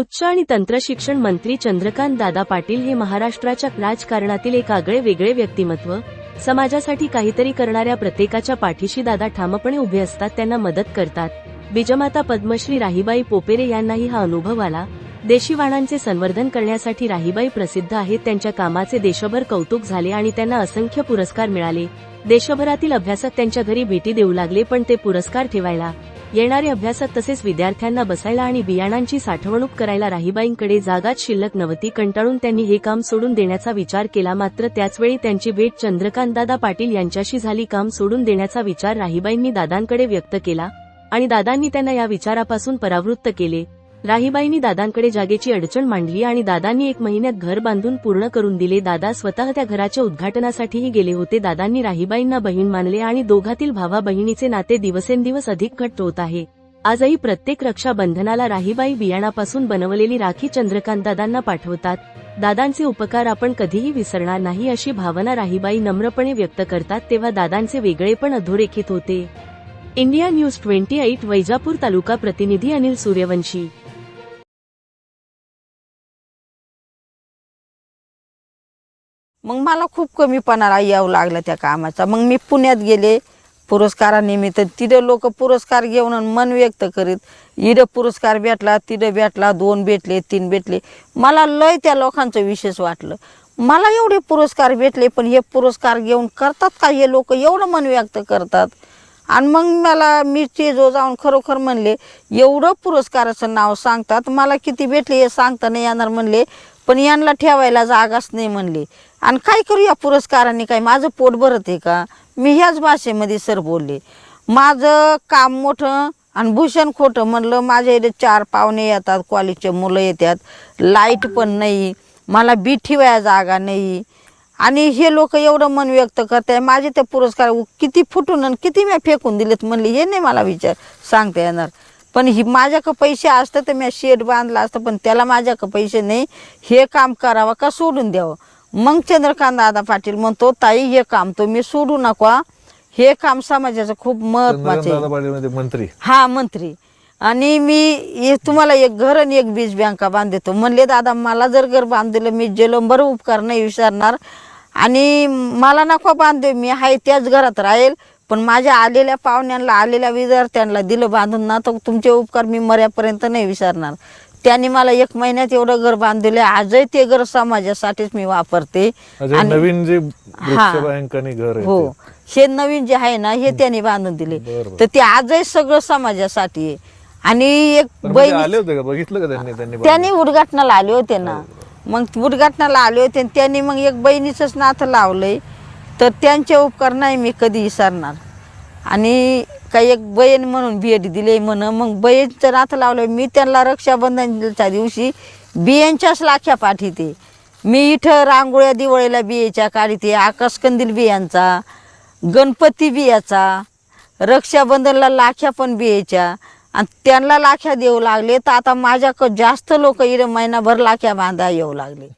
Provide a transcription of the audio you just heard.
उच्च आणि तंत्रशिक्षण मंत्री चंद्रकांत दादा पाटील हे महाराष्ट्राच्या राजकारणातील एक आगळे वेगळे व्यक्तिमत्व समाजासाठी काहीतरी करणाऱ्या प्रत्येकाच्या पाठीशी दादा ठामपणे उभे असतात त्यांना मदत करतात. बीजमाता पद्मश्री राहीबाई पोपेरे यांनाही हा अनुभव आला. देशी वाणांचे संवर्धन करण्यासाठी राहीबाई प्रसिद्ध आहेत त्यांच्या कामाचे देशभर कौतुक झाले आणि त्यांना असंख्य पुरस्कार मिळाले. देशभरातील अभ्यासक त्यांच्या घरी भेटी देऊ लागले पण ते पुरस्कार ठेवायला येणारे अभ्यासात तसेच विद्यार्थ्यांना बसायला आणि बियाणांची साठवणूक करायला राहीबाईंकडे जागाच शिल्लक नव्हती. कंटाळून त्यांनी हे काम सोडून देण्याचा विचार केला. मात्र त्याचवेळी त्यांची भेट चंद्रकांतदादा पाटील यांच्याशी झाली काम सोडून देण्याचा विचार राहीबाईंनी दादांकडे व्यक्त केला आणि दादांनी त्यांना या विचारापासून परावृत्त केले. राहीबाईंनी दादांकडे जागेची अडचण मांडली आणि दादांनी एक महिन्यात घर बांधून पूर्ण करून दिले. दादा स्वतः त्या घराच्या उद्घाटनासाठीही गेले होते. दादांनी राहीबाईंना बहीण मानले आणि दोघातील भावा बहिणीचे नाते दिवसेंदिवस अधिक घट्ट होत आहे. आजही प्रत्येक रक्षाबंधनाला राहीबाई बियाणापासून बनवलेली राखी चंद्रकांत दादांना पाठवतात. दादांचे उपकार आपण कधीही विसरणार नाही अशी भावना राहीबाई नम्रपणे व्यक्त करतात तेव्हा दादांचे वेगळेपण अधोरेखित होते. India news twenty eight Vaijapur तालुका प्रतिनिधी अनिल सूर्यवंशी. मग मला खूप कमीपणाला यावं लागलं त्या कामाचा. मग मी पुण्यात गेले पुरस्कारानिमित्त. तिथं लोक पुरस्कार घेऊन मन व्यक्त करीत. इथं पुरस्कार भेटला तिथं भेटला दोन भेटले तीन भेटले. मला लय त्या लोकांचं विशेष वाटलं. मला एवढे पुरस्कार भेटले पण हे पुरस्कार घेऊन करतात का हे लोक? एवढं मन व्यक्त करतात. आणि मग मला मी जो जाऊन खरोखर म्हणले एवढं पुरस्काराचं नाव सांगतात मला किती भेटले हे सांगता नाही येणार म्हणले. पण यांना ठेवायला जागाच नाही म्हणली. आणि काय करू या पुरस्काराने? काय माझं पोट भरत आहे का? मी ह्याच भाषेमध्ये सर बोलले. माझं काम मोठं आणि भूषण खोटं म्हणलं माझ्या इथे चार पाहुणे येतात कॉलेजचे मुलं येतात. लाइट पण नाही. मला बी ठेवायला जागा नाही. आणि हे लोक एवढं मन व्यक्त करताय माझे ते पुरस्कार किती फुटून आणि किती मी फेकून दिलेत म्हणले हे नाही मला विचार सांगता येणार. पण ही माझ्याकडं पैसे असतं तर मी शेड बांधला असतं पण त्याला माझ्याकडं पैसे नाही. हे काम करावं का सोडून द्यावं? मग चंद्रकांत दादा पाटील म्हणतो ताई हे काम तुम्ही सोडू नका हे. काम समाजाचं खूप महत्वाचं म्हणजे मंत्री. हा मंत्री. आणि मी तुम्हाला एक घर आणि एक बीज बँका बांधतो. म्हणले दादा मला जर घर बांधलं मी जलंबर उपकार नाही विचारणार आणि मला नको बांधू मी आहे त्याच घरात राहील. पण माझ्या आलेल्या पाहुण्यांना आलेल्या विद्यार्थ्यांना दिलं बांधून ना तर तुमचे उपकार मी मर्यापर्यंत नाही विचारणार त्यांनी मला एक महिन्यात एवढं घर बांधले आजही ते घर समाजासाठीच मी वापरते. आणि- नवीन जे हा. घर हो. हे नवीन जे आहे ना हे त्यांनी बांधून दिले. तर ते आजही सगळं समाजासाठी आहे. आणि एक म्हणजे बहीण आले होते का? बघितलं त्यांनी? उद्घाटनाला आले होते ना. मग उद्घाटनाला आले होते त्यांनी मग एक बहिणीच नातं लावलंय. तर त्यांचे उपकार नाही मी कधी विसरणार आणि काही एक बहीण म्हणून भेट दिली म्हण मग बहीणचं नातं लावलं मी त्यांना रक्षाबंधनच्या दिवशी बियांच्याच लाख्या पाठीते. मी इथं रांगोळ्या दिवाळीला बियाच्या काढीते आकाशकंदील बियांचा गणपती बियाचा रक्षाबंधनला लाख्या पण बियाच्या. आणि त्यांना लाख्या देऊ लागले तर आता माझ्याकडं जास्त लोक इथं महिनाभर लाख्या बांधा येऊ लागले.